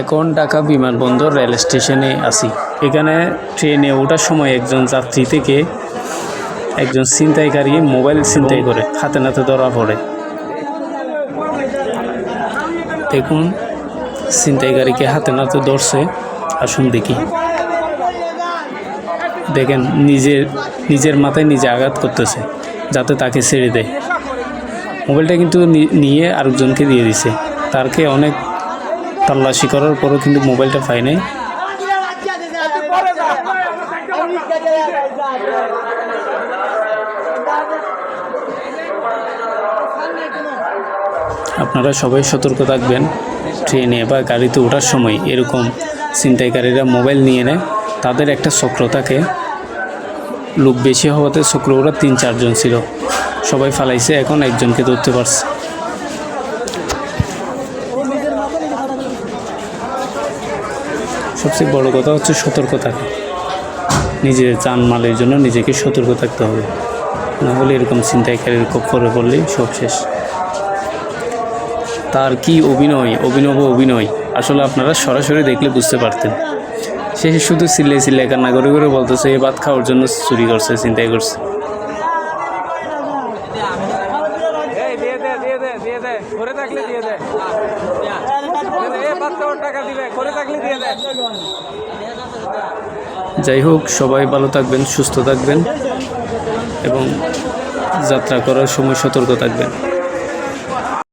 এখন ঢাকা বিমানবন্দর রেল স্টেশনে আছি। এখানে ট্রেনে ওঠার সময় একজন যাত্রী থেকে একজন ছিনতাইকারী মোবাইল ছিনতাই করে, হাতে নাতে ধরা পড়ে। দেখুন, ছিনতাইকারীকে হাতে নাতে ধরছে। আসুন দেখি। দেখেন নিজের নিজের মাথায় নিজে আঘাত করতেছে, যাতে তাকে ছেড়ে দেয়। মোবাইলটা কিন্তু নিয়ে আরেকজনকে দিয়ে দিছে। তারকে অনেক তল্লাশি করার পরও কিন্তু মোবাইলটা পায় নাই। আপনারা সবাই সতর্ক থাকবেন, ট্রেনে বা গাড়িতে ওঠার সময় এরকম ছিনতাইকারীরা মোবাইল নিয়ে নেয়, তাদের একটা চক্র থাকে। লোক বেশি হওয়াতে চক্র ওরা তিন চারজন ছিল। সবাই ফালাইছে, এখন একজনকে ধরতে পারছে। সবচেয়ে বড় কথা হচ্ছে সতর্ক থাকা। নিজের জানমালের জন্য নিজেকে সতর্ক থাকতে হবে। না হলে এরকম ছিনতাইকারীর কক্ষরে পড়লেই সব শেষ। তার কি অভিনয়? অভিনব অভিনয়। আসলে আপনারা সরাসরি দেখলে বুঝতে পারতেন। সে শুধু চিল্লে চিল্লে কান্না করে করে বলতেছে এই ভাত খাওয়ার জন্য চুরি করছে চিন্তাই করছে। দিয়ে দিয়ে দিয়ে করে থাকলে দিয়ে যাই হোক সবাই ভালো থাকবেন সুস্থ থাকবেন এবং যাত্রা করার সময় সতর্ক থাকবেন।